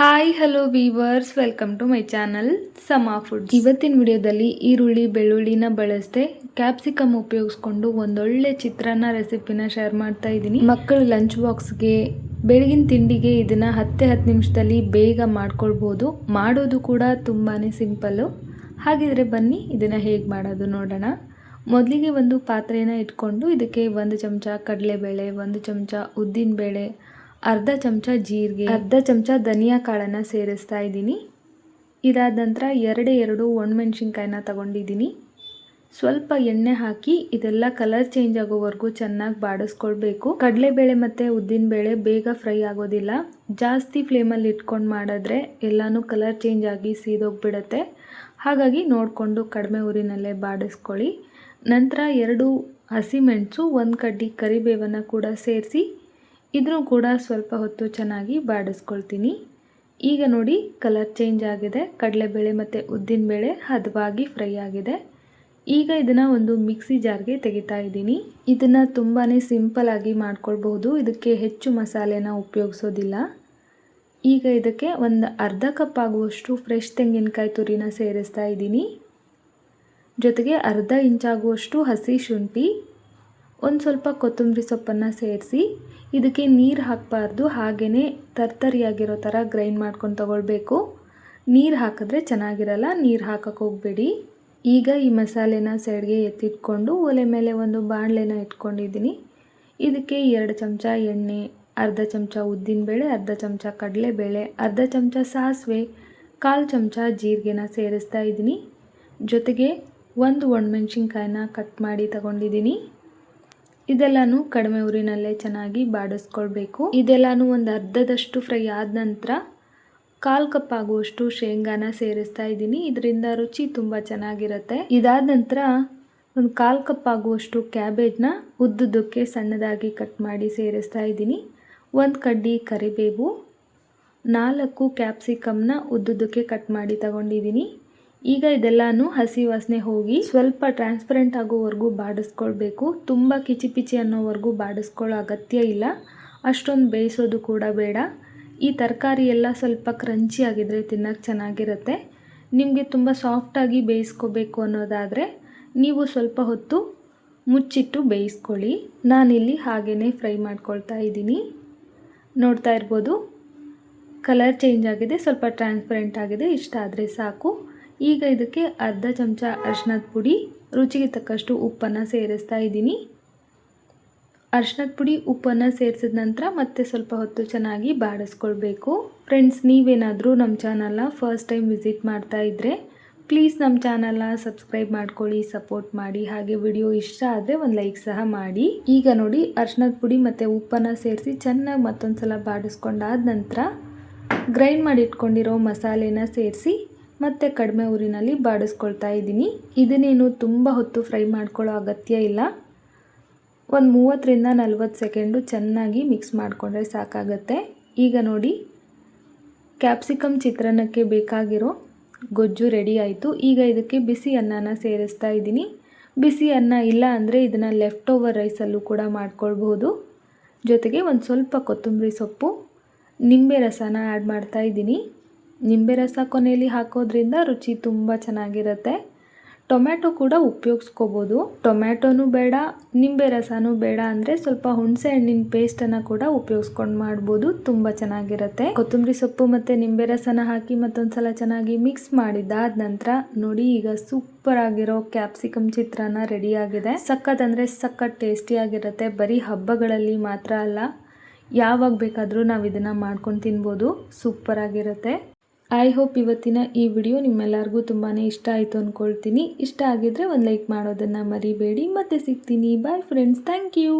Hi hello viewers welcome to my channel Sama food ಇವತ್ತಿನ ವಿಡಿಯೋದಲ್ಲಿ ಈರುಳ್ಳಿ, ಬೆಳ್ಳುಳ್ಳಿನ ಬಳಸದೆ ಕ್ಯಾಪ್ಸಿಕಮ್ ಉಪಯೋಗಿಸ್ಕೊಂಡು ಒಂದೊಳ್ಳೆ ಚಿತ್ರಾನ್ನ ರೆಸಿಪಿನ ಶೇರ್ ಮಾಡ್ತಾ ಇದ್ದೀನಿ. ಮಕ್ಕಳು ಲಂಚ್ ಬಾಕ್ಸ್ಗೆ ಬೆಳಗಿನ ತಿಂಡಿಗೆ ಇದನ್ನ ಹತ್ತೆ ಹತ್ತು ನಿಮಿಷದಲ್ಲಿ ಬೇಗ ಮಾಡ್ಕೊಳ್ಬೋದು. ಮಾಡೋದು ಕೂಡ ತುಂಬಾ ಸಿಂಪಲ್ಲು ಹಾಗಿದ್ರೆ ಬನ್ನಿ, ಇದನ್ನು ಹೇಗೆ ಮಾಡೋದು ನೋಡೋಣ. ಮೊದಲಿಗೆ ಒಂದು ಪಾತ್ರೆನ ಇಟ್ಕೊಂಡು ಇದಕ್ಕೆ ಒಂದು ಚಮಚ ಕಡಲೆಬೇಳೆ, ಒಂದು ಚಮಚ ಉದ್ದಿನಬೇಳೆ ಅರ್ಧ ಚಮಚ ಜೀರಿಗೆ, ಅರ್ಧ ಚಮಚ ಧನಿಯಾ ಕಾಳನ್ನು ಸೇರಿಸ್ತಾ ಇದ್ದೀನಿ. ಇದಾದ ನಂತರ ಎರಡೇ ಎರಡು ಒಣಮೆಣ್ಸಿನ್ಕಾಯಿನ ತಗೊಂಡಿದ್ದೀನಿ. ಸ್ವಲ್ಪ ಎಣ್ಣೆ ಹಾಕಿ ಇದೆಲ್ಲ ಕಲರ್ ಚೇಂಜ್ ಆಗೋವರೆಗೂ ಚೆನ್ನಾಗಿ ಬಾಡಿಸ್ಕೊಳ್ಬೇಕು. ಕಡಲೆಬೇಳೆ ಮತ್ತು ಉದ್ದಿನಬೇಳೆ ಬೇಗ ಫ್ರೈ ಆಗೋದಿಲ್ಲ. ಜಾಸ್ತಿ ಫ್ಲೇಮಲ್ಲಿ ಇಟ್ಕೊಂಡು ಮಾಡಿದ್ರೆ ಎಲ್ಲನೂ ಕಲರ್ ಚೇಂಜ್ ಆಗಿ ಸೀದೋಗ್ಬಿಡುತ್ತೆ. ಹಾಗಾಗಿ ನೋಡಿಕೊಂಡು ಕಡಿಮೆ ಊರಿನಲ್ಲೇ ಬಾಡಿಸ್ಕೊಳ್ಳಿ. ನಂತರ ಎರಡು ಹಸಿಮೆಣಸು ಒಂದು ಕಡ್ಡಿ ಕರಿಬೇವನ್ನು ಕೂಡ ಸೇರಿಸಿ ಇದನ್ನು ಕೂಡ ಸ್ವಲ್ಪ ಹೊತ್ತು ಚೆನ್ನಾಗಿ ಬಾಡಿಸ್ಕೊಳ್ತೀನಿ. ಈಗ ನೋಡಿ ಕಲರ್ ಚೇಂಜ್ ಆಗಿದೆ. ಕಡಲೆಬೇಳೆ ಮತ್ತು ಉದ್ದಿನಬೇಳೆ ಹದವಾಗಿ ಫ್ರೈ ಆಗಿದೆ. ಈಗ ಇದನ್ನು ಒಂದು ಮಿಕ್ಸಿ ಜಾರ್ಗೆ ತೆಗಿತಾ ಇದ್ದೀನಿ. ಇದನ್ನು ತುಂಬಾ ಸಿಂಪಲಾಗಿ ಮಾಡ್ಕೊಳ್ಬಹುದು. ಇದಕ್ಕೆ ಹೆಚ್ಚು ಮಸಾಲೆನ ಉಪಯೋಗಿಸೋದಿಲ್ಲ. ಈಗ ಇದಕ್ಕೆ ಒಂದು ಅರ್ಧ ಕಪ್ ಆಗುವಷ್ಟು ಫ್ರೆಶ್ ತೆಂಗಿನಕಾಯಿ ತುರಿನ ಸೇರಿಸ್ತಾ ಇದ್ದೀನಿ. ಜೊತೆಗೆ ಅರ್ಧ ಇಂಚಾಗುವಷ್ಟು ಹಸಿ ಶುಂಠಿ. ಒಂದು ಸ್ವಲ್ಪ ಕೊತ್ತಂಬರಿ ಸೊಪ್ಪನ್ನು ಸೇರಿಸಿ ಇದಕ್ಕೆ ನೀರು ಹಾಕಬಾರ್ದು. ಹಾಗೆಯೇ ತರ್ತರಿಯಾಗಿರೋ ಥರ ಗ್ರೈಂಡ್ ಮಾಡ್ಕೊಂಡು ತಗೊಳ್ಬೇಕು. ನೀರು ಹಾಕಿದ್ರೆ ಚೆನ್ನಾಗಿರಲ್ಲ, ನೀರು ಹಾಕಕ್ಕೆ ಹೋಗಬೇಡಿ. ಈಗ ಈ ಮಸಾಲೆನ ಸೈಡ್ಗೆ ಎತ್ತಿಟ್ಕೊಂಡು ಒಲೆ ಮೇಲೆ ಒಂದು ಬಾಣಲೆನ ಇಟ್ಕೊಂಡಿದ್ದೀನಿ. ಇದಕ್ಕೆ ಎರಡು ಚಮಚ ಎಣ್ಣೆ, ಅರ್ಧ ಚಮಚ ಉದ್ದಿನಬೇಳೆ ಅರ್ಧ ಚಮಚ ಕಡಲೆಬೇಳೆ, ಅರ್ಧ ಚಮಚ ಸಾಸಿವೆ, ಕಾಲು ಚಮಚ ಜೀರಿಗೆನ ಸೇರಿಸ್ತಾ ಇದ್ದೀನಿ. ಜೊತೆಗೆ ಒಂದು ಒಣಮೆಣ್ಸಿನ್ಕಾಯಿನ ಕಟ್ ಮಾಡಿ ತಗೊಂಡಿದ್ದೀನಿ. ಇದೆಲ್ಲಾನು ಕಡಿಮೆ ಊರಿನಲ್ಲೇ ಚೆನ್ನಾಗಿ ಬಾಡಿಸ್ಕೊಳ್ಬೇಕು. ಇದೆಲ್ಲಾನು ಒಂದು ಅರ್ಧದಷ್ಟು ಫ್ರೈ ಆದ ನಂತರ ಕಾಲು ಕಪ್ ಆಗುವಷ್ಟು ಶೇಂಗಾನ ಸೇರಿಸ್ತಾ ಇದ್ದೀನಿ. ಇದರಿಂದ ರುಚಿ ತುಂಬ ಚೆನ್ನಾಗಿರುತ್ತೆ. ಇದಾದ ನಂತರ ಒಂದು ಕಾಲು ಕಪ್ ಆಗುವಷ್ಟು ಕ್ಯಾಬೇಜ್ನ ಉದ್ದುದ್ದಕ್ಕೆ ಸಣ್ಣದಾಗಿ ಕಟ್ ಮಾಡಿ ಸೇರಿಸ್ತಾ ಇದ್ದೀನಿ. ಒಂದು ಕಡ್ಡಿ ಕರಿಬೇವು, ನಾಲ್ಕು ಕ್ಯಾಪ್ಸಿಕಮ್ನ ಉದ್ದುದ್ದಕ್ಕೆ ಕಟ್ ಮಾಡಿ ತಗೊಂಡಿದ್ದೀನಿ. ಈಗ ಇದೆಲ್ಲಾನು ಹಸಿ ವಾಸನೆ ಹೋಗಿ ಸ್ವಲ್ಪ ಟ್ರಾನ್ಸ್ಪರೆಂಟ್ ಆಗೋವರೆಗೂ ಬಾಡಿಸ್ಕೊಳ್ಬೇಕು. ತುಂಬ ಕಿಚಿ ಪಿಚಿ ಅನ್ನೋವರೆಗೂ ಬಾಡಿಸ್ಕೊಳ್ಳೋ ಅಗತ್ಯ ಇಲ್ಲ. ಅಷ್ಟೊಂದು ಬೇಯಿಸೋದು ಕೂಡ ಬೇಡ. ಈ ತರಕಾರಿ ಎಲ್ಲ ಸ್ವಲ್ಪ ಕ್ರಂಚಿ ಆಗಿದ್ರೆ ತಿನ್ನೋಕ್ಕೆ ಚೆನ್ನಾಗಿರುತ್ತೆ. ನಿಮಗೆ ತುಂಬ ಸಾಫ್ಟಾಗಿ ಬೇಯಿಸ್ಕೋಬೇಕು ಅನ್ನೋದಾದರೆ ನೀವು ಸ್ವಲ್ಪ ಹೊತ್ತು ಮುಚ್ಚಿಟ್ಟು ಬೇಯಿಸ್ಕೊಳ್ಳಿ. ನಾನಿಲ್ಲಿ ಹಾಗೇ ಫ್ರೈ ಮಾಡ್ಕೊಳ್ತಾ ಇದ್ದೀನಿ. ನೋಡ್ತಾ ಇರ್ಬೋದು. ಕಲರ್ ಚೇಂಜ್ ಆಗಿದೆ, ಸ್ವಲ್ಪ ಟ್ರಾನ್ಸ್ಪರೆಂಟ್ ಆಗಿದೆ ಇಷ್ಟ ಆದರೆ ಸಾಕು. ಈಗ ಇದಕ್ಕೆ ಅರ್ಧ ಚಮಚ ಅರ್ಶಿನದ ಪುಡಿ, ರುಚಿಗೆ ತಕ್ಕಷ್ಟು ಉಪ್ಪನ್ನು ಸೇರಿಸ್ತಾ ಇದ್ದೀನಿ. ಅರ್ಶಿನದ ಪುಡಿ ಉಪ್ಪನ್ನು ಸೇರಿಸಿದ ನಂತರ ಮತ್ತೆ ಸ್ವಲ್ಪ ಹೊತ್ತು ಚೆನ್ನಾಗಿ ಬಾಡಿಸ್ಕೊಳ್ಬೇಕು. ಫ್ರೆಂಡ್ಸ್ ನೀವೇನಾದರೂ ನಮ್ಮ ಚಾನಲ್ನ ಫಸ್ಟ್ ಟೈಮ್ ವಿಸಿಟ್ ಮಾಡ್ತಾ ಇದ್ದರೆ ಪ್ಲೀಸ್ ನಮ್ಮ ಚಾನಲ್ನ ಸಬ್ಸ್ಕ್ರೈಬ್ ಮಾಡ್ಕೊಳ್ಳಿ ಸಪೋರ್ಟ್ ಮಾಡಿ. ಹಾಗೆ ವಿಡಿಯೋ ಇಷ್ಟ ಆದರೆ ಒಂದು ಲೈಕ್ ಸಹ ಮಾಡಿ. ಈಗ ನೋಡಿ ಅರ್ಶಿನದ ಪುಡಿ ಮತ್ತು ಉಪ್ಪನ್ನು ಸೇರಿಸಿ ಚೆನ್ನಾಗಿ ಮತ್ತೊಂದು ಸಲ ಬಾಡಿಸ್ಕೊಂಡಾದ ನಂತರ ಗ್ರೈಂಡ್ ಮಾಡಿಟ್ಕೊಂಡಿರೋ ಮಸಾಲೆನ ಸೇರಿಸಿ ಮತ್ತು ಕಡಿಮೆ ಊರಿನಲ್ಲಿ ಬಾಡಿಸ್ಕೊಳ್ತಾ ಇದ್ದೀನಿ. ಇದನ್ನೇನು ತುಂಬ ಹೊತ್ತು ಫ್ರೈ ಮಾಡ್ಕೊಳ್ಳೋ ಅಗತ್ಯ ಇಲ್ಲ. ಒಂದು ಮೂವತ್ತರಿಂದ ನಲ್ವತ್ತು ಸೆಕೆಂಡು ಚೆನ್ನಾಗಿ ಮಿಕ್ಸ್ ಮಾಡಿಕೊಂಡ್ರೆ ಸಾಕಾಗತ್ತೆ. ಈಗ ನೋಡಿ ಕ್ಯಾಪ್ಸಿಕಮ್ ಚಿತ್ರಾನ್ನಕ್ಕೆ ಬೇಕಾಗಿರೋ ಗೊಜ್ಜು ರೆಡಿ ಆಯಿತು. ಈಗ ಇದಕ್ಕೆ ಬಿಸಿ ಅನ್ನನ ಸೇರಿಸ್ತಾ ಇದ್ದೀನಿ. ಬಿಸಿ ಅನ್ನ ಇಲ್ಲ ಅಂದರೆ ಇದನ್ನು ಲೆಫ್ಟ್ ಓವರ್ ರೈಸಲ್ಲೂ ಕೂಡ ಮಾಡ್ಕೊಳ್ಬೋದು ಜೊತೆಗೆ ಒಂದು ಸ್ವಲ್ಪ ಕೊತ್ತಂಬರಿ ಸೊಪ್ಪು, ನಿಂಬೆ ರಸನ ಆ್ಯಡ್ ಮಾಡ್ತಾ ಇದ್ದೀನಿ. ನಿಂಬೆ ರಸ ಕೊನೆಯಲ್ಲಿ ಹಾಕೋದ್ರಿಂದ ರುಚಿ ತುಂಬ ಚೆನ್ನಾಗಿರುತ್ತೆ. ಟೊಮ್ಯಾಟೊ ಕೂಡ ಉಪಯೋಗಿಸ್ಕೋಬೋದು. ಟೊಮ್ಯಾಟೊನೂ ಬೇಡ ನಿಂಬೆ ರಸನೂ ಬೇಡ ಅಂದರೆ ಸ್ವಲ್ಪ ಹುಣಸೆ ಹಣ್ಣಿನ ಪೇಸ್ಟನ್ನು ಕೂಡ ಉಪಯೋಗಿಸ್ಕೊಂಡು ಮಾಡ್ಬೋದು. ತುಂಬ ಚೆನ್ನಾಗಿರುತ್ತೆ. ಕೊತ್ತಂಬರಿ ಸೊಪ್ಪು ಮತ್ತು ನಿಂಬೆ ರಸನ ಹಾಕಿ ಮತ್ತೊಂದು ಸಲ ಚೆನ್ನಾಗಿ ಮಿಕ್ಸ್ ಮಾಡಿದ್ದಾದ ನಂತರ ನೋಡಿ ಈಗ ಸೂಪರ್ ಆಗಿರೋ ಕ್ಯಾಪ್ಸಿಕಮ್ ಚಿತ್ರಾನ್ನ ರೆಡಿ ಆಗಿದೆ. ಸಖತ್ ಅಂದರೆ ಸಖತ್ ಟೇಸ್ಟಿಯಾಗಿರುತ್ತೆ ಬರೀ ಹಬ್ಬಗಳಲ್ಲಿ ಮಾತ್ರ ಅಲ್ಲ, ಯಾವಾಗ ಬೇಕಾದರೂ ನಾವು ಇದನ್ನು ಮಾಡ್ಕೊಂಡು ತಿನ್ಬೋದು. ಸೂಪರ್ ಆಗಿರುತ್ತೆ. ಐ ಹೋಪ್ ಇವತ್ತಿನ ಈ ವಿಡಿಯೋ ನಿಮ್ಮೆಲ್ಲರಿಗೂ ತುಂಬಾ ಇಷ್ಟ ಆಯಿತು ಅಂದ್ಕೊಳ್ತೀನಿ ಇಷ್ಟ ಆಗಿದ್ರೆ ಒಂದು ಲೈಕ್ ಮಾಡೋದನ್ನು ಮರಿಬೇಡಿ. ಮತ್ತೆ ಸಿಗ್ತೀನಿ. Bye friends thank you